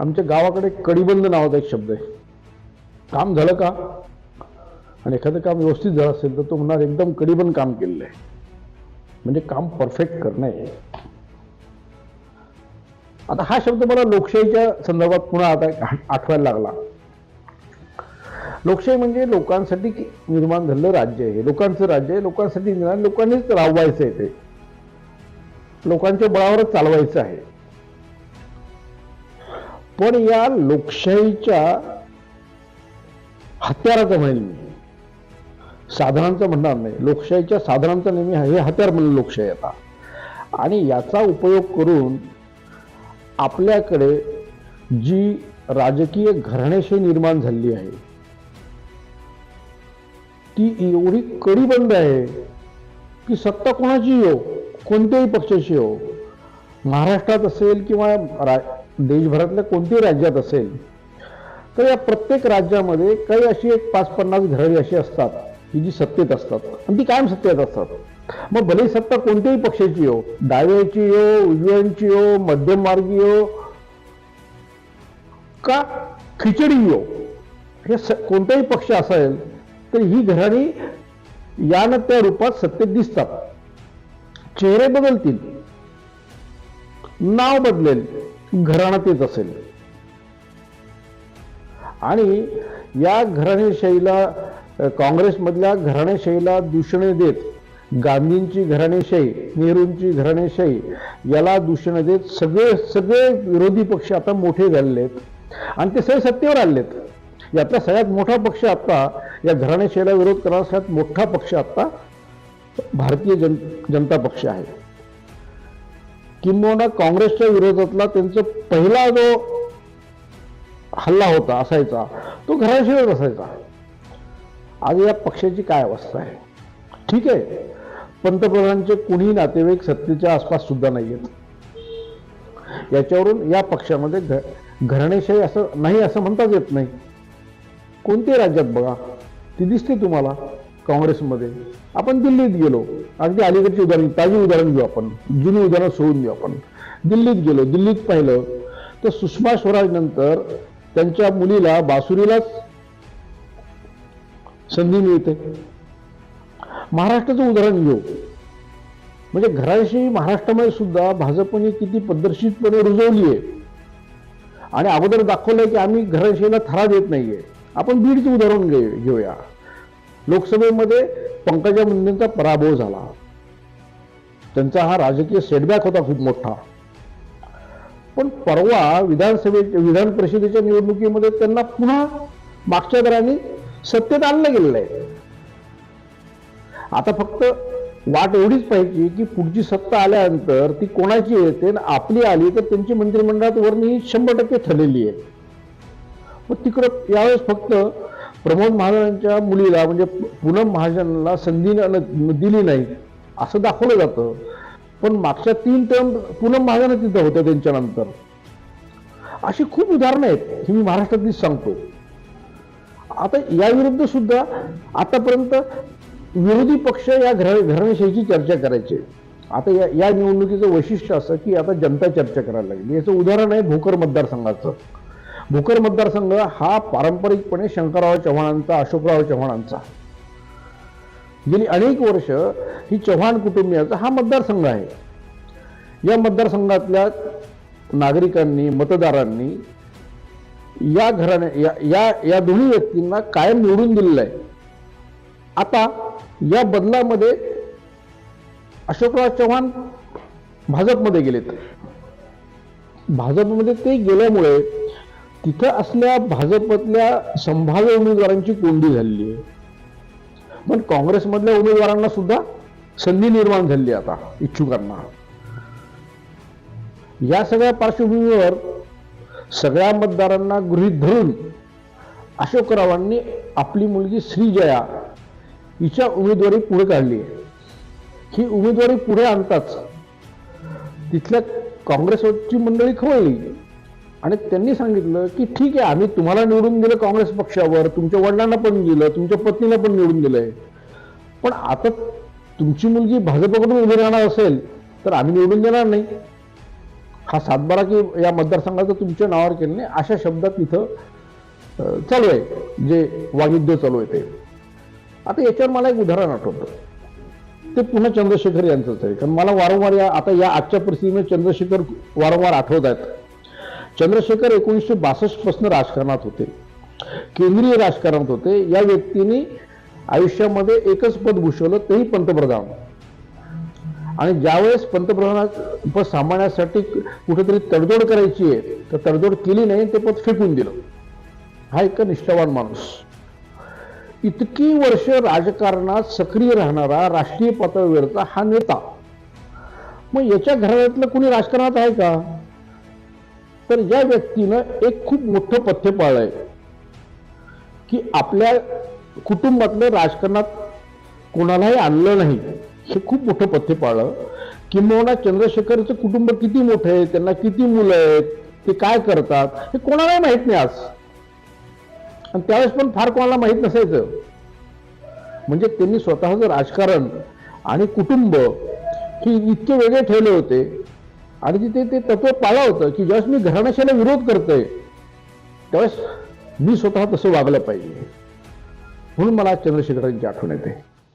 आमच्या गावाकडे कडीबंद नावाचा एक शब्द आहे. काम झालं का? आणि एखादं काम व्यवस्थित झालं असेल तर तो म्हणणार एकदम कडीबंद काम केलेलं आहे. म्हणजे काम परफेक्ट करणं आहे. आता हा शब्द मला लोकशाहीच्या संदर्भात पुन्हा आता आठवायला लागला. लोकशाही म्हणजे लोकांसाठी निर्माण झालेलं राज्य आहे. लोकांचं राज्य आहे लोकांसाठी निर्माण लोकांनीच राबवायचं आहे ते. लोकांच्या बळावरच चालवायचं आहे. पण या लोकशाहीच्या हत्याराचं म्हणेल मी. साधनांचं म्हणणार नाही. लोकशाहीच्या साधनांचं नेहमी हे हत्यार म्हणलं लोकशाही आता. आणि याचा उपयोग करून आपल्याकडे जी राजकीय घराण्याशी निर्माण झाली आहे ती एवढी कडीबंद आहे की सत्ता कोणाची हो? कोणत्याही पक्षाची हो? महाराष्ट्रात असेल किंवा रा देशभरातल्या कोणत्याही राज्यात असेल तर या प्रत्येक राज्यामध्ये काही अशी एक पाच पन्नास घरं अशी असतात की जी सत्तेत असतात. आणि ती कायम सत्तेत असतात. मग भले सत्ता कोणत्याही पक्षाची हो डाव्याची हो उजव्यांची हो मध्यममार्गी हो का खिचडी हो हे स कोणताही पक्ष असेल तर ही घराणी या न त्या रूपात सत्तेत दिसतात. चेहरे बदलतील. नाव बदलेल. घराणा तेच असेल. आणि या घराणेशाहीला काँग्रेसमधल्या घराणेशाहीला दूषणे देत गांधींची घराणेशाही नेहरूंची घराणेशाही याला दूषण देत सगळे सगळे विरोधी पक्ष आता मोठे झालेले आहेत. आणि ते सगळे सत्तेवर आलेत यातला सगळ्यात मोठा पक्ष आता या घराणेशाहीला विरोध करणारा सगळ्यात मोठा पक्ष आता भारतीय जन जनता पक्ष आहे. किंबहुना काँग्रेसच्या विरोधातला त्यांचा पहिला जो हल्ला होता असायचा तो घराशिवाय असायचा आज या पक्षाची काय अवस्था आहे? ठीक आहे. पंतप्रधानांचे कुणी नातेवाईक सत्तेच्या आसपास सुद्धा नाही आहेत याच्यावरून या पक्षामध्ये घ घराणेशाही असं नाही असं म्हणताच येत नाही. कोणत्याही राज्यात बघा. ती दिसते तुम्हाला. काँग्रेसमध्ये. आपण दिल्लीत गेलो. अगदी अलीकडची उदाहरण ताजी उदाहरण घेऊ आपण. जुनी उदाहरण सोडून घेऊ आपण. दिल्लीत गेलो. दिल्लीत पाहिलं तर सुषमा स्वराज नंतर त्यांच्या मुलीला बासुरीलाच संधी मिळते. महाराष्ट्राचं उदाहरण घेऊ. म्हणजे घराशी महाराष्ट्रामध्ये सुद्धा भाजपने किती पद्धतशीरपणे रुजवली आहे. आणि अगोदर दाखवलंय की आम्ही घराशीला थरा देत नाहीये. आपण बीडचं उदाहरण घे घेऊया. लोकसभेमध्ये पंकजा मुंडेंचा पराभव झाला. त्यांचा हा राजकीय सेटबॅक होता खूप मोठा. पण परवा विधानसभेच्या विधान परिषदेच्या निवडणुकीमध्ये त्यांना पुन्हा मागच्या दराने सत्तेत आणलं गेलेलं आहे. आता फक्त वाट एवढीच पाहिजे की पुढची सत्ता आल्यानंतर ती कोणाची येते आणि आपली आली तर त्यांची मंत्रिमंडळात वर्णी शंभर टक्के ठरलेली आहे. मग तिकडं यावेळेस फक्त प्रमोद महाजनांच्या मुलीला म्हणजे पूनम महाजनला संधी दिली नाही असं दाखवलं जातं. पण मागच्या तीन टर्म पूनम महाजन तिथं होत्या त्यांच्यानंतर. अशी खूप उदाहरणं आहेत ही मी महाराष्ट्रातलीच सांगतो आता याविरुद्ध सुद्धा आतापर्यंत विरोधी पक्ष या घर घराणेशाहीची चर्चा करायचे. आता या या निवडणुकीचं वैशिष्ट्य असं की आता जनता चर्चा करायला लागली. याचं उदाहरण आहे भोकर मतदारसंघाचं. भोकर मतदारसंघ हा पारंपरिकपणे शंकरराव चव्हाणांचा अशोकराव चव्हाणांचा. गेली अनेक वर्ष ही चव्हाण कुटुंबियाचा हा मतदारसंघ आहे. या मतदारसंघातल्या नागरिकांनी मतदारांनी या घराने या या या दोन्ही व्यक्तींना कायम निवडून दिलेलं आहे. आता या बदलामध्ये अशोकराव चव्हाण भाजपमध्ये गेलेत. भाजपमध्ये ते गेल्यामुळे तिथं असल्या भाजपतल्या संभाव्य उमेदवारांची कोंडी झालेली आहे. पण काँग्रेसमधल्या उमेदवारांना सुद्धा संधी निर्माण झाली आता इच्छुकांना. या सगळ्या पार्श्वभूमीवर सगळ्या मतदारांना गृहीत धरून अशोकरावांनी आपली मुलगी श्रीजया हिच्या उमेदवारी पुढे काढली ही उमेदवारी पुढे आणताच तिथल्या काँग्रेसची मंडळी खवळली. आणि त्यांनी सांगितलं की ठीक आहे आम्ही तुम्हाला निवडून दिलं काँग्रेस पक्षावर तुमच्या वडिलांना पण दिलं तुमच्या पत्नीला पण निवडून दिलंय. पण आता तुमची मुलगी भाजपकडून उभी राहणार असेल तर आम्ही निवडून देणार नाही. हा सातबारा की या मतदारसंघाचं तुमच्या नावावर केलं नाही अशा शब्दात तिथं चालू आहे जे वागिद्य चालू आहे ते. आता याच्यावर मला एक उदाहरण आठवतं. ते पुन्हा चंद्रशेखर यांचंच आहे. कारण मला वारंवार या आता या आजच्या परिस्थितीमध्ये चंद्रशेखर वारंवार आठवत आहेत. चंद्रशेखर एकोणीसशे बासष्टपासून राजकारणात होते. केंद्रीय राजकारणात होते. या व्यक्तीने आयुष्यामध्ये एकच पद भूषवलं तेही पंतप्रधान. आणि ज्यावेळेस पंतप्रधान पद सांभाळण्यासाठी कुठेतरी तडजोड करायची आहे तर तडजोड केली नाही ते पद फेकून दिलं. हा एक निष्ठावान माणूस. इतकी वर्ष राजकारणात सक्रिय राहणारा राष्ट्रीय पातळीवरचा हा नेता. मग याच्या घराण्यातलं कुणी राजकारणात आहे का? तर या व्यक्तीनं एक खूप मोठं पथ्य पाळलंय की आपल्या कुटुंबातलं राजकारणात कोणालाही आणलं नाही हे खूप मोठं पथ्य पाळलं. किंबहुना चंद्रशेखरचं कुटुंब किती मोठं आहे त्यांना किती मुलं आहेत ते काय करतात हे कोणालाही माहीत नाही आज. आणि त्यावेळेस पण फार कोणाला माहीत नसायचं. म्हणजे त्यांनी स्वतःचं राजकारण आणि कुटुंब हे इतके वेगळे ठेवले होते आणि तिथे ते तत्व पाळलं होतं की ज्यावेळेस मी घराण्याशाला विरोध करतोय त्यावेळेस मी स्वतः तसं वागलं पाहिजे. म्हणून मला चंद्रशेखरांची आठवण येते.